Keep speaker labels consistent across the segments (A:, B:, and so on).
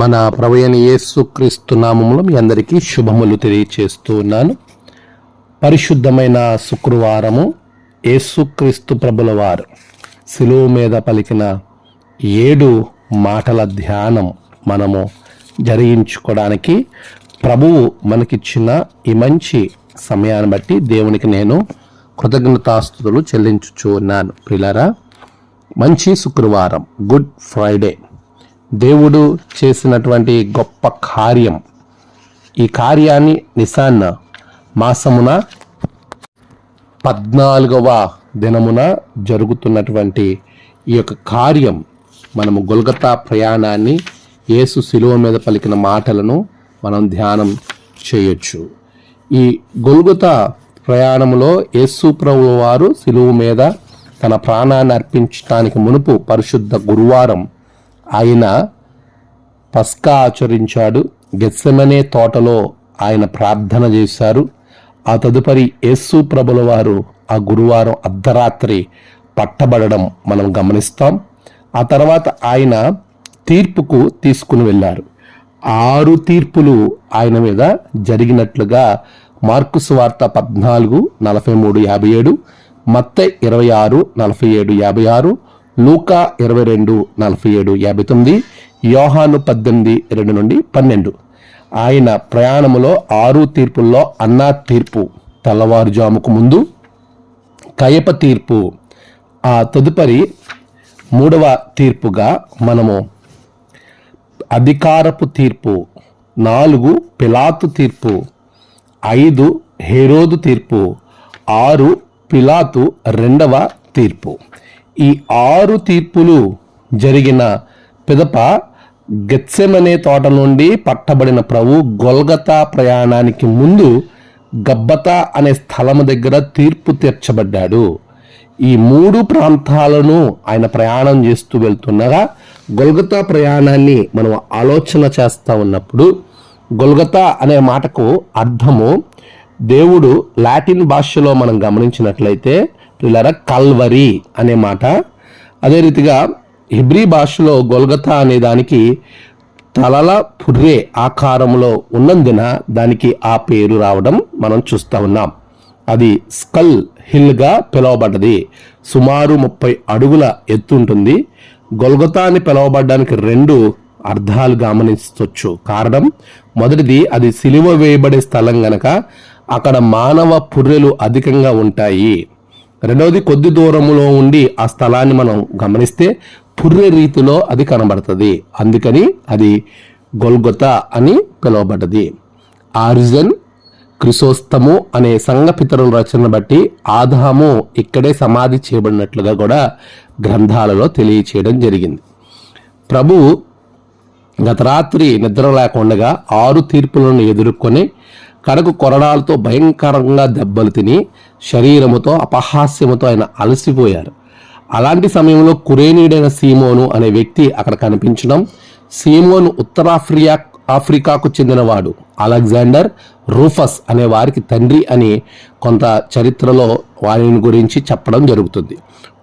A: మన ప్రవయన యేసుక్రీస్తు నామములో మీ అందరికీ శుభములు తెలియచేస్తూ ఉన్నాను. పరిశుద్ధమైన శుక్రవారము యేసుక్రీస్తు ప్రభుల వారు శిలువు మీద పలికిన ఏడు మాటల ధ్యానం మనము జరిగించుకోవడానికి ప్రభువు మనకిచ్చిన ఈ మంచి సమయాన్ని బట్టి దేవునికి నేను కృతజ్ఞతాస్తుతులు చెల్లించుచు ఉన్నాను. ప్రిలారా మంచి శుక్రవారం గుడ్ ఫ్రైడే. దేవుడు చేసినటువంటి గొప్ప కార్యం. ఈ కార్యాన్ని నిసాన్న మాసమున పద్నాలుగవ దినమున జరుగుతున్నటువంటి ఈ యొక్క కార్యం మనము గొల్గతా ప్రయాణాన్ని యేసు శిలువ మీద పలికిన మాటలను మనం ధ్యానం చేయొచ్చు. ఈ గొల్గతా ప్రయాణంలో యేసు ప్రభు వారు శిలువు మీద తన ప్రాణాన్ని అర్పించడానికి మునుపు పరిశుద్ధ గురువారం ఆయన పస్కా ఆచరించాడు. గెత్సెమనే తోటలో ఆయన ప్రార్థన చేశారు. ఆ తదుపరి యేసు ప్రభుల వారు ఆ గురువారం అర్ధరాత్రి పట్టబడడం మనం గమనిస్తాం. ఆ తర్వాత ఆయన తీర్పుకు తీసుకుని వెళ్ళారు. ఆరు తీర్పులు ఆయన మీద జరిగినట్లుగా మార్కు వార్త పద్నాలుగు నలభై మూడు యాభై ఏడు మత్త ఇరవై ఆరు నలభై ఏడు యాభై ఆరు లూకా ఇరవై రెండు నలభై ఏడు యాభై తొమ్మిది యోహాను పద్దెనిమిది రెండు నుండి పన్నెండు. ఆయన ప్రయాణములో ఆరు తీర్పుల్లో అన్నా తీర్పు తెల్లవారుజాముకు ముందు కయప తీర్పు ఆ తదుపరి మూడవ తీర్పుగా మనము అధికారపు తీర్పు నాలుగు పిలాతు తీర్పు ఐదు హేరోదు తీర్పు ఆరు పిలాతు రెండవ తీర్పు. ఈ ఆరు తీర్పులు జరిగిన పిదప గెత్సెమనే తోట నుండి పట్టబడిన ప్రభు గొల్గతా ప్రయాణానికి ముందు గబ్బతా అనే స్థలము దగ్గర తీర్పు తీర్చబడ్డాడు. ఈ మూడు ప్రాంతాలను ఆయన ప్రయాణం చేస్తూ వెళ్తుండగా గొల్గతా ప్రయాణాన్ని మనం ఆలోచన చేస్తూ ఉన్నప్పుడు గొల్గతా అనే మాటకు అర్థము దేవుడు లాటిన్ భాషలో మనం గమనించినట్లయితే పిల్లర కల్వరి అనే మాట. అదే రీతిగా హిబ్రీ భాషలో గొల్గతా అనే దానికి తలల పుర్రే ఆకారంలో ఉన్నందున దానికి ఆ పేరు రావడం మనం చూస్తూ ఉన్నాం. అది స్కల్ హిల్గా పిలువబడ్డది. సుమారు ముప్పై అడుగుల ఎత్తు ఉంటుంది. గొల్గతా అని పిలువబడ్డానికి రెండు అర్థాలు గమనించవచ్చు కారణం మొదటిది అది సిలువ వేయబడే స్థలం గనక అక్కడ మానవ పుర్రెలు అధికంగా ఉంటాయి. రెండవది కొద్ది దూరంలో ఉండి ఆ స్థలాన్ని మనం గమనిస్తే పుర్రె రీతిలో అది కనబడుతుంది. అందుకని అది గొల్గొత అని పిలువబడ్డది. ఆరిజన్ క్రిసోస్తము అనే సంఘపితరుల రచన బట్టి ఆదాము ఇక్కడే సమాధి చేయబడినట్లుగా కూడా గ్రంథాలలో తెలియచేయడం జరిగింది. ప్రభు గత రాత్రి నిద్ర లేకుండగా ఆరు తీర్పులను ఎదుర్కొని కడకు కొరడాలతో భయంకరంగా దెబ్బలు తిని శరీరముతో అపహాస్యముతో ఆయన అలసిపోయారు. అలాంటి సమయంలో కురేనీడైన సీమోను అనే వ్యక్తి అక్కడ కనిపించడం సీమోను ఉత్తరాఫ్రియా ఆఫ్రికాకు చెందినవాడు అలెగ్జాండర్ రూఫస్ అనే వారికి తండ్రి అని కొంత చరిత్రలో వారిని గురించి చెప్పడం జరుగుతుంది.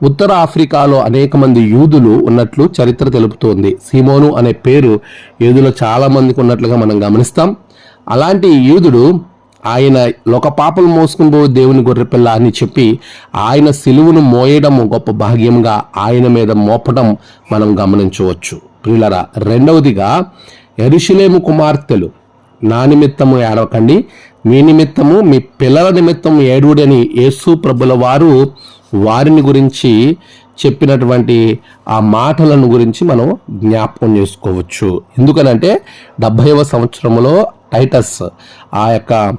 A: ఉత్తర ఆఫ్రికాలో అనేక మంది యూదులు ఉన్నట్లు చరిత్ర తెలుపుతోంది. సీమోను అనే పేరు యూదులో చాలామందికి ఉన్నట్లుగా మనం గమనిస్తాం. అలాంటి యూదుడు ఆయన లోక పాపలు మోసుకుని పోవు దేవుని గొర్రెపిల్ల అని చెప్పి ఆయన సిలువును మోయడం గొప్ప భాగ్యంగా ఆయన మీద మోపడం మనం గమనించవచ్చు. ప్రియులరా రెండవదిగా ఎరుషులేము కుమార్తెలు. నా నిమిత్తము ఏడవకండి. మీ నిమిత్తము మీ పిల్లల నిమిత్తం ఏడుడని యేసు ప్రభుల వారు వారిని గురించి చెప్పినటువంటి ఆ మాటలను గురించి మనం జ్ఞాపకం చేసుకోవచ్చు. ఎందుకనంటే డెబ్భైవ సంవత్సరంలో టైటస్ ఆ యొక్క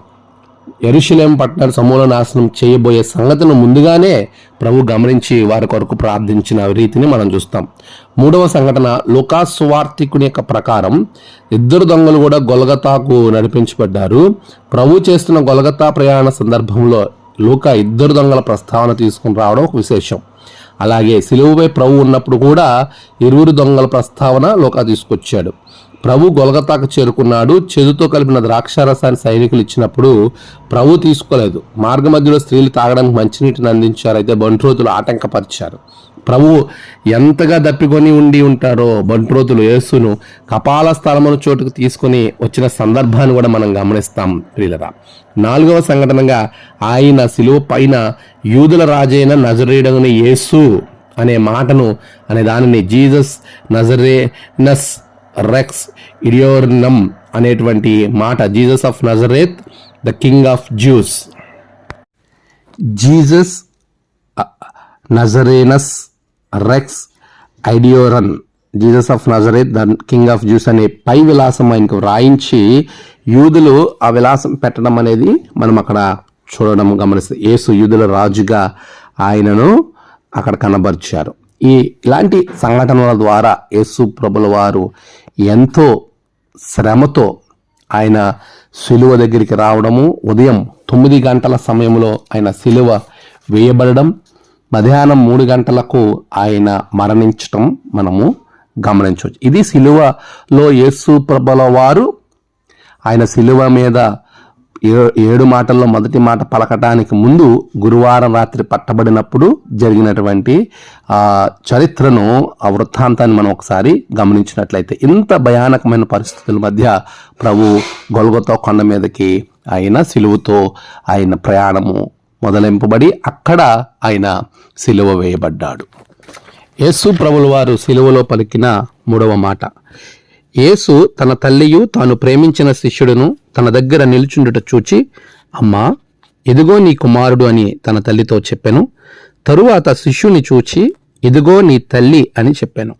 A: ఎరుషులేం పట్టణ సమూల నాశనం చేయబోయే సంగతిని ముందుగానే ప్రభు గమనించి వారి కొరకు ప్రార్థించిన రీతిని మనం చూస్తాం. మూడవ సంఘటన లుకాస్ యొక్క ప్రకారం ఇద్దరు దొంగలు కూడా గొలగతాకు నడిపించబడ్డారు. ప్రభు చేస్తున్న గొలగతా ప్రయాణ సందర్భంలో లూకా ఇద్దరు దొంగల ప్రస్తావన తీసుకుని రావడం ఒక విశేషం. అలాగే సిలువుపై ప్రభు ఉన్నప్పుడు కూడా ఇరువురు దొంగల ప్రస్తావన లోక తీసుకొచ్చాడు. ప్రభు గొలగతాకు చేరుకున్నాడు. చేదుతో కలిపిన ద్రాక్షారసాన్ని సైనికులు ఇచ్చినప్పుడు ప్రభు తీసుకోలేదు. మార్గ మధ్యలో స్త్రీలు తాగడానికి మంచినీటిని అందించారు. అయితే బంట్రోతులు ఆటంకపరిచారు. ప్రభు ఎంతగా దప్పికొని ఉండి ఉంటారో బంట్రోతులు యేసును కపాల స్థలమున చోటుకు తీసుకొని వచ్చిన సందర్భాన్ని కూడా మనం గమనిస్తాం ప్రియులరా. నాలుగవ సంఘటనగా ఆయన శిలువ పైన యూదుల రాజైన నజరేయుడని యేసు అనే మాటను అనే దానిని జీసస్ నజరేనస్ రెక్స్ ఇడియోర్నమ్ అనేటువంటి మాట Jesus of Nazareth the king of Jews Jesus నజరేనస్ రెక్స్ ఐడియోరన్ Jesus of Nazareth the king of Jews అనే పై విలాసం ఆయనకు వ్రాయించి యూదులు ఆ విలాసం పెట్టడం అనేది మనం అక్కడ చూడడం గమనిస్తే యేసు యూదుల రాజుగా ఆయనను అక్కడ కనబరిచారు. ఈ ఇలాంటి సంఘటనల ద్వారా యేసు ప్రభుల వారు ఎంతో శ్రమతో ఆయన సిలువ దగ్గరికి రావడము ఉదయం తొమ్మిది గంటల సమయంలో ఆయన సిలువ వేయబడడం మధ్యాహ్నం మూడు గంటలకు ఆయన మరణించటం మనము గమనించవచ్చు. ఇది సిలువలో యేసు ప్రభల వారు ఆయన సిలువ మీద ఏడు మాటల్లో మొదటి మాట పలకటానికి ముందు గురువారం రాత్రి పట్టబడినప్పుడు జరిగినటువంటి ఆ చరిత్రను ఆ వృత్తాంతాన్ని మనం ఒకసారి గమనించినట్లయితే ఇంత భయానకమైన పరిస్థితుల మధ్య ప్రభు గొలగతో కొండ మీదకి ఆయన సిలువుతో ఆయన ప్రయాణము మొదలింపబడి అక్కడ ఆయన సిలువ వేయబడ్డాడు. యేసు ప్రభుల వారు సిలువలో పలికిన మూడవ మాట యేసు తన తల్లియు తాను ప్రేమించిన శిష్యుడును తన దగ్గర నిల్చుండుట చూచి అమ్మా ఇదిగో నీ కుమారుడు అని తన తల్లితో చెప్పాను. తరువాత శిష్యుని చూచి ఇదిగో నీ తల్లి అని చెప్పాను.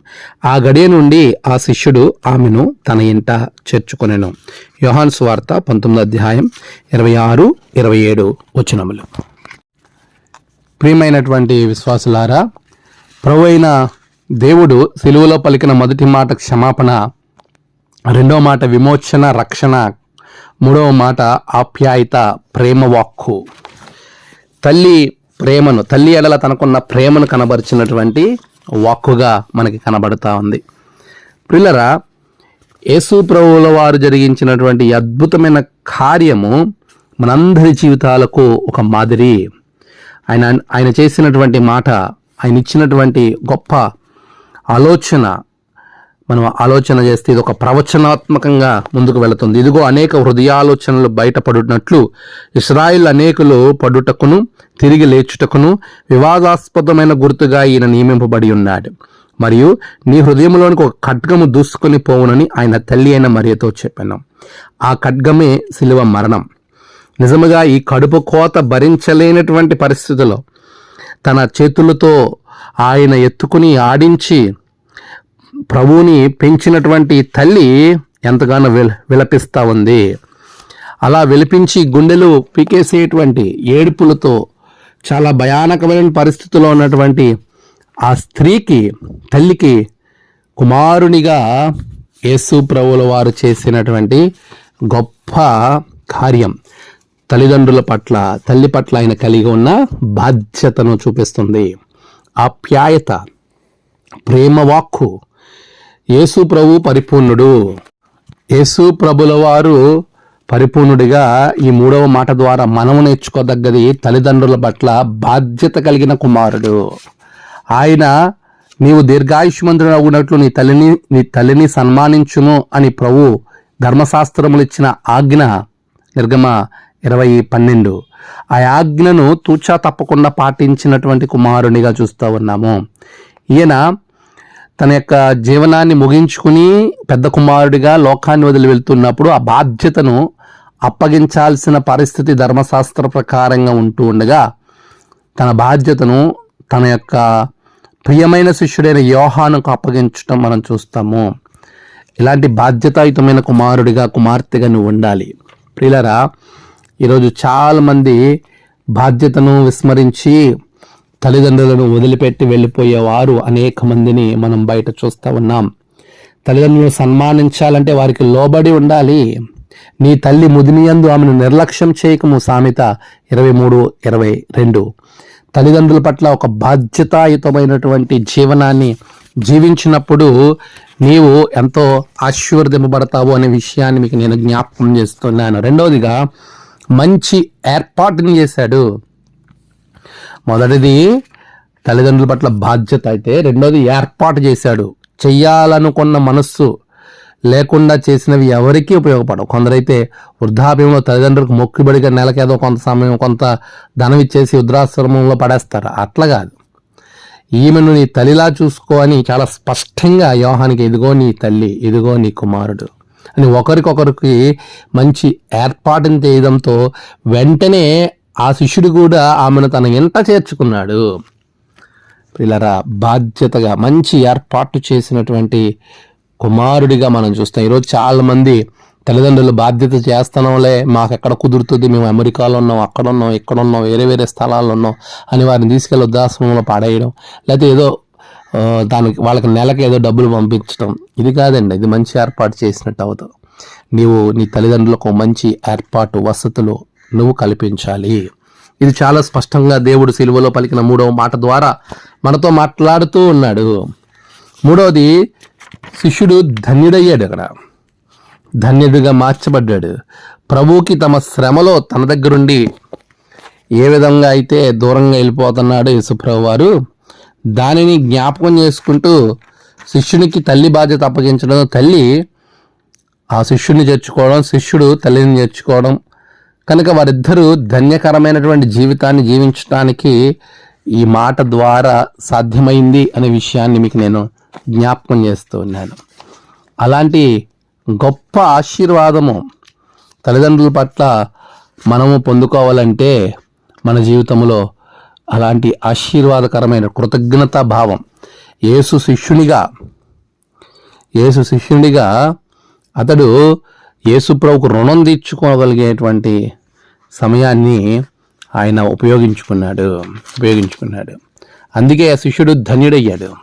A: ఆ గడియ నుండి ఆ శిష్యుడు ఆమెను తన ఇంట చేర్చుకొనెను. యోహాన్ వార్త పంతొమ్మిది అధ్యాయం ఇరవై ఆరు ఇరవై ఏడు వచనములు. ప్రియమైనటువంటి విశ్వాసులారా ప్రభు అయిన దేవుడు సిలువలో పలికిన మొదటి మాట క్షమాపణ రెండవ మాట విమోచన రక్షణ. మూడవ మాట ఆప్యాయత ప్రేమ వాక్కు. తల్లి ప్రేమను తల్లి ఎడల తనకున్న ప్రేమను కనబరిచినటువంటి వాక్కుగా మనకి కనబడుతూ ఉంది. పిల్లరా యేసు ప్రభువుల వారు జరిగించినటువంటి అద్భుతమైన కార్యము మనందరి జీవితాలకు ఒక మాదిరి. ఆయన ఆయన చేసినటువంటి మాట ఆయన ఇచ్చినటువంటి గొప్ప ఆలోచన మనం ఆలోచన చేస్తే ఇది ఒక ప్రవచనాత్మకంగా ముందుకు వెళుతుంది. ఇదిగో అనేక హృదయాలోచనలు బయటపడునట్లు ఇస్రాయిల్ అనేకులు పడుటకును తిరిగి లేచుటకును వివాదాస్పదమైన గుర్తుగా ఈయన నియమింపబడి ఉన్నాడు. మరియు నీ హృదయంలోనికి ఒక ఖడ్గము దూసుకొని పోవునని ఆయన తల్లి అయిన మరియతో చెప్పాను. ఆ ఖడ్గమే శిలువ మరణం. నిజముగా ఈ కడుపు కోత భరించలేనటువంటి పరిస్థితిలో తన చేతులతో ఆయన ఎత్తుకుని ఆడించి ప్రభువుని పెంచినటువంటి తల్లి ఎంతగానో విల విలపిస్తూ ఉంది. అలా విలపించి గుండెలు పీకేసేటువంటి ఏడుపులతో చాలా భయానకమైన పరిస్థితిలో ఉన్నటువంటి ఆ స్త్రీకి తల్లికి కుమారునిగా యేసు ప్రభుల వారు చేసినటువంటి గొప్ప కార్యం. తల్లిదండ్రుల పట్ల తల్లి పట్ల ఆయన కలిగి ఉన్న బాధ్యతను చూపిస్తుంది. ఆప్యాయత ప్రేమవాక్కు యేసు ప్రభు పరిపూర్ణుడు. యేసు ప్రభుల వారు పరిపూర్ణుడిగా ఈ మూడవ మాట ద్వారా మనము నేర్చుకోదగ్గది తల్లిదండ్రుల పట్ల బాధ్యత కలిగిన కుమారుడు. ఆయన నీవు దీర్ఘాయుష్మంతుడు అవునట్లు నీ తల్లిని నీ తల్లిని సన్మానించును అని ప్రభు ధర్మశాస్త్రములు ఇచ్చిన ఆజ్ఞ. నిర్గమ ఇరవై పన్నెండు. ఆ ఆజ్ఞను తూచా తప్పకుండా పాటించినటువంటి కుమారునిగా చూస్తూ ఉన్నాము. ఈయన తన యొక్క జీవనాన్ని ముగించుకుని పెద్ద కుమారుడిగా లోకాన్ని వదిలి వెళ్తున్నప్పుడు ఆ బాధ్యతను అప్పగించాల్సిన పరిస్థితి ధర్మశాస్త్ర ప్రకారంగా ఉంటూ ఉండగా తన బాధ్యతను తన యొక్క ప్రియమైన శిష్యుడైన యోహానుకు అప్పగించటం మనం చూస్తాము. ఇలాంటి బాధ్యతాయుతమైన కుమారుడిగా కుమార్తెగా నువ్వు ఉండాలి. ప్రియులరా ఈరోజు చాలామంది బాధ్యతను విస్మరించి తల్లిదండ్రులను వదిలిపెట్టి వెళ్ళిపోయేవారు అనేక మందిని మనం బయట చూస్తూ ఉన్నాం. తల్లిదండ్రులను సన్మానించాలంటే వారికి లోబడి ఉండాలి. నీ తల్లి ముదినియందు ఆమెను నిర్లక్ష్యం చేయకము సామెత ఇరవై మూడు ఇరవై రెండు. తల్లిదండ్రుల పట్ల ఒక బాధ్యతాయుతమైనటువంటి జీవనాన్ని జీవించినప్పుడు నీవు ఎంతో ఆశీర్వదింపబడతావు అనే విషయాన్ని మీకు నేను జ్ఞాపకం చేస్తున్నాను. రెండవదిగా మంచి ఏర్పాటుని చేశాడు. మొదటిది తల్లిదండ్రుల పట్ల బాధ్యత అయితే రెండోది ఏర్పాటు చేశాడు. చెయ్యాలనుకున్న మనస్సు లేకుండా చేసినవి ఎవరికీ ఉపయోగపడవు. కొందరైతే వృద్ధాప్యంలో తల్లిదండ్రులకు మొక్కుబడిగా నెలకేదో కొంత సమయం కొంత ధనం ఇచ్చేసి వృద్ధాశ్రమంలో పడేస్తారు. అట్లా కాదు. ఈమెను నీ తల్లిలా చూసుకో అని చాలా స్పష్టంగా యోహానికి ఇదిగో నీ తల్లి ఇదిగో నీ కుమారుడు అని ఒకరికొకరికి మంచి ఏర్పాటుని చేయడంతో వెంటనే ఆ శిష్యుడు కూడా ఆమెను తన ఇంట చేర్చుకున్నాడు. పిల్లరా బాధ్యతగా మంచి ఏర్పాటు చేసినటువంటి కుమారుడిగా మనం చూస్తాం. ఈరోజు చాలామంది తల్లిదండ్రులు బాధ్యత చేస్తున్నాంలే మాకు ఎక్కడ కుదురుతుంది మేము అమెరికాలో ఉన్నాం అక్కడ ఉన్నాం ఇక్కడ ఉన్నాం వేరే వేరే స్థలాల్లో ఉన్నాం అని వారిని తీసుకెళ్ళి వృద్ధాశ్రమంలో పాడేయడం లేకపోతే ఏదో దానికి వాళ్ళకి నెలకి ఏదో డబ్బులు పంపించడం ఇది కాదండి. ఇది మంచి ఏర్పాటు చేసినట్టు అవుతుంది నీవు నీ తల్లిదండ్రులకు మంచి ఏర్పాటు వసతులు నువ్వు కల్పించాలి. ఇది చాలా స్పష్టంగా దేవుడు సిలువలో పలికిన మూడవ మాట ద్వారా మనతో మాట్లాడుతూ ఉన్నాడు. మూడవది శిష్యుడు ధన్యుడయ్యాడు అక్కడ. ధన్యుడిగా మార్చబడ్డాడు. ప్రభువుకి తమ శ్రమలో తన దగ్గరుండి ఏ విధంగా అయితే దూరంగా వెళ్ళిపోతున్నాడు యేసుప్రభు వారు దానిని జ్ఞాపకం చేసుకుంటూ శిష్యునికి తల్లి బాధ్యత అప్పగించడం తల్లి ఆ శిష్యుడిని చేర్చుకోవడం శిష్యుడు తల్లిని చేర్చుకోవడం కనుక వారిద్దరూ ధన్యకరమైనటువంటి జీవితాన్ని జీవించడానికి ఈ మాట ద్వారా సాధ్యమైంది అనే విషయాన్ని మీకు నేను జ్ఞాపకం చేస్తూ ఉన్నాను. అలాంటి గొప్ప ఆశీర్వాదము తల్లిదండ్రుల పట్ల మనము పొందుకోవాలంటే మన జీవితంలో అలాంటి ఆశీర్వాదకరమైన కృతజ్ఞతా భావం. యేసు శిష్యునిగా యేసు శిష్యునిగా అతడు యేసుప్రభుకు రుణం తీర్చుకోగలిగేటువంటి సమయాన్ని ఆయన ఉపయోగించుకున్నాడు ఉపయోగించుకున్నాడు. అందుకే ఆ శిష్యుడు ధన్యుడయ్యాడు.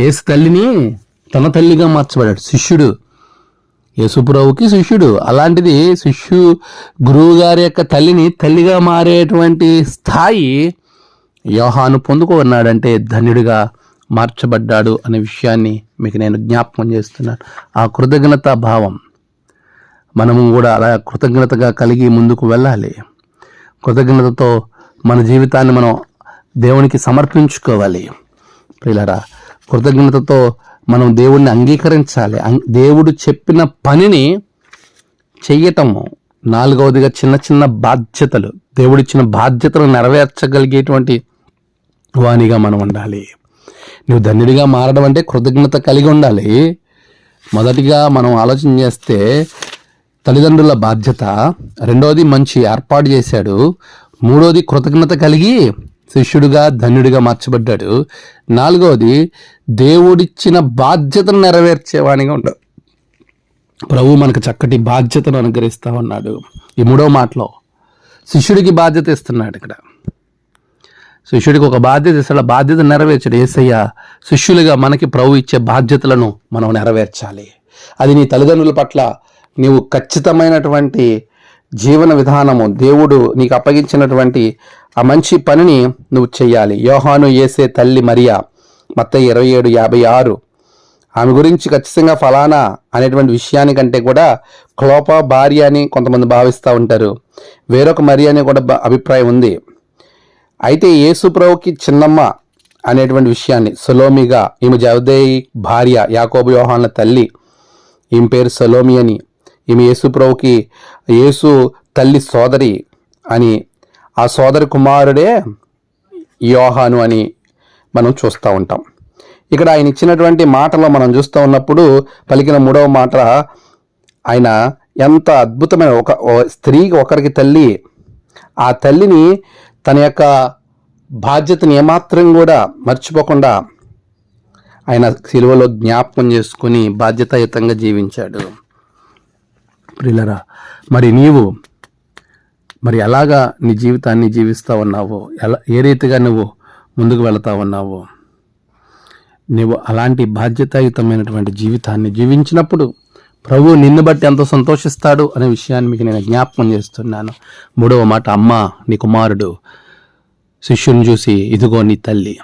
A: యేసు తల్లిని తన తల్లిగా మార్చబడ్డాడు. శిష్యుడు యేసుప్రభుకి శిష్యుడు. అలాంటిది శిష్యు గురువు గారి యొక్క తల్లిని తల్లిగా మారేటువంటి స్థాయి యోహాను పొందుకున్నాడంటే ధన్యుడిగా మార్చబడ్డాడు అనే విషయాన్ని మీకు నేను జ్ఞాపకం చేస్తున్నాను. ఆ కృతజ్ఞతా భావం మనము కూడా అలా కృతజ్ఞతగా కలిగి ముందుకు వెళ్ళాలి. కృతజ్ఞతతో మన జీవితాన్ని మనం దేవునికి సమర్పించుకోవాలి. ప్రియులరా కృతజ్ఞతతో మనం దేవుణ్ణి అంగీకరించాలి. అం- దేవుడు చెప్పిన పనిని చెయ్యటము. నాలుగవదిగా చిన్న చిన్న బాధ్యతలు. దేవుడిచ్చిన బాధ్యతలు నెరవేర్చగలిగేటువంటి వానిగా మనం ఉండాలి. నువ్వు ధన్యుడిగా మారడం అంటే కృతజ్ఞత కలిగి ఉండాలి. మొదటిగా మనం ఆలోచన చేస్తే తల్లిదండ్రుల బాధ్యత. రెండోది మంచి ఏర్పాటు చేశాడు. మూడోది కృతజ్ఞత కలిగి శిష్యుడిగా ధన్యుడిగా మార్చబడ్డాడు. నాలుగవది దేవుడిచ్చిన బాధ్యతను నెరవేర్చేవానిగా ఉన్నాడు. ప్రభు మనకు చక్కటి బాధ్యతను అనుగ్రహిస్తా ఉన్నాడు. ఈ మూడో మాటలో శిష్యుడికి బాధ్యత ఇస్తున్నాడు ఇక్కడ. శిష్యుడికి ఒక బాధ్యత ఇస్తాడు. ఆ బాధ్యత నెరవేర్చాడు. ఏసయ్య శిష్యులుగా మనకి ప్రభు ఇచ్చే బాధ్యతలను మనం నెరవేర్చాలి. అది నీ తల్లిదండ్రుల పట్ల నీవు ఖచ్చితమైనటువంటి జీవన విధానము దేవుడు నీకు అప్పగించినటువంటి ఆ మంచి పనిని నువ్వు చేయాలి యోహాను ఏసే తల్లి మరియా మత్త ఇరవై ఏడు యాభై ఆరు. ఆమె గురించి ఖచ్చితంగా ఫలానా అనేటువంటి విషయానికంటే కూడా క్లోప భార్య అని కొంతమంది భావిస్తూ ఉంటారు. వేరొక మరి అని కూడా అభిప్రాయం ఉంది. అయితే యేసుప్రభుకి చిన్నమ్మ అనేటువంటి విషయాన్ని సొలోమిగా ఈమె జవదేయి భార్య యాకోబు యోహాన్ల తల్లి ఈమె పేరు సొలోమి అని ఈమె యేసుప్రభుకి యేసు తల్లి సోదరి అని ఆ సోదరి కుమారుడే యోహాను అని మనం చూస్తూ ఉంటాం. ఇక్కడ ఆయన ఇచ్చినటువంటి మాటలో మనం చూస్తూ ఉన్నప్పుడు పలికిన మూడవ మాట ఆయన ఎంత అద్భుతమైన ఒక స్త్రీకి ఒకరికి తల్లి. ఆ తల్లిని తన యొక్క బాధ్యతని ఏమాత్రం కూడా మర్చిపోకుండా ఆయన సిలువలో జ్ఞాపకం చేసుకుని బాధ్యతాయుతంగా జీవించాడు. ప్రిలరా మరి నీవు మరి ఎలాగా నీ జీవితాన్ని జీవిస్తా ఉన్నావో ఎలా ఏ రీతిగా నువ్వు ముందుకు వెళతా ఉన్నావో నువ్వు అలాంటి బాధ్యతాయుతమైనటువంటి జీవితాన్ని జీవించినప్పుడు ప్రభు నిన్ను బట్టి ఎంతో సంతోషిస్తాడు అనే విషయాన్ని మీకు నేను జ్ఞాపకం చేస్తున్నాను. మూడవ మాట అమ్మ నీ కుమారుడు శిష్యుని చూసి ఇదిగో నీ తల్లి.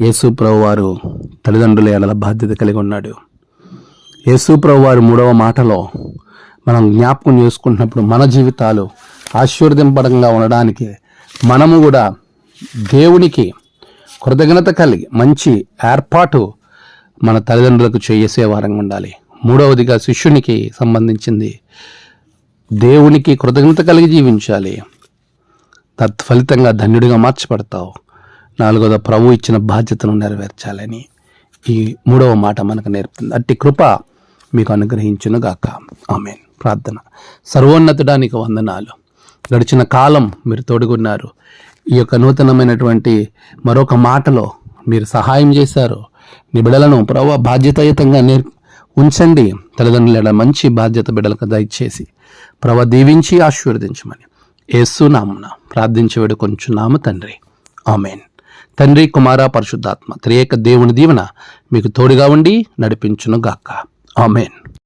A: యేసు ప్రభు వారు తల్లిదండ్రుల ఎడల బాధ్యత కలిగి ఉన్నాడు. యేసుప్రభు వారి మూడవ మాటలో మనం జ్ఞాపకం చేసుకుంటున్నప్పుడు మన జీవితాలు ఆశీర్వదింపడంగా ఉండడానికి మనము కూడా దేవునికి కృతజ్ఞత కలిగి మంచి ఏర్పాటు మన తల్లిదండ్రులకు చేసే వారంగా ఉండాలి. మూడవదిగా శిష్యునికి సంబంధించింది దేవునికి కృతజ్ఞత కలిగి జీవించాలి. తత్ఫలితంగా ధన్యుడిగా మార్చబడతావు. నాలుగోది ప్రభు ఇచ్చిన బాధ్యతను నెరవేర్చాలని ఈ మూడవ మాట మనకు నేర్పుతుంది. అట్టి కృప మీకు అనుగ్రహించునుగాక ఆమె ఆమెన్. ప్రార్థన. సర్వోన్నతుడానికి వందనాలు. గడిచిన కాలం మీరు తోడుగున్నారు. ఈ యొక్క నూతనమైనటువంటి మరొక మాటలో మీరు సహాయం చేశారు. నిబిడలను బిడలను ప్రభు బాధ్యతాయుతంగా నేర్ ఉంచండి. తల్లిదండ్రుల మంచి బాధ్యత బిడ్డలకు దయచేసి ప్రభు దీవించి ఆశీర్వదించమని. ఏసునామున ప్రార్థించి కొంచెం నామ తండ్రి. ఆమెన్. తండ్రి కుమార పరిశుద్ధాత్మ త్రియేక దేవుని దీవెన మీకు తోడుగా ఉండి నడిపించును గాక ఆమెన్.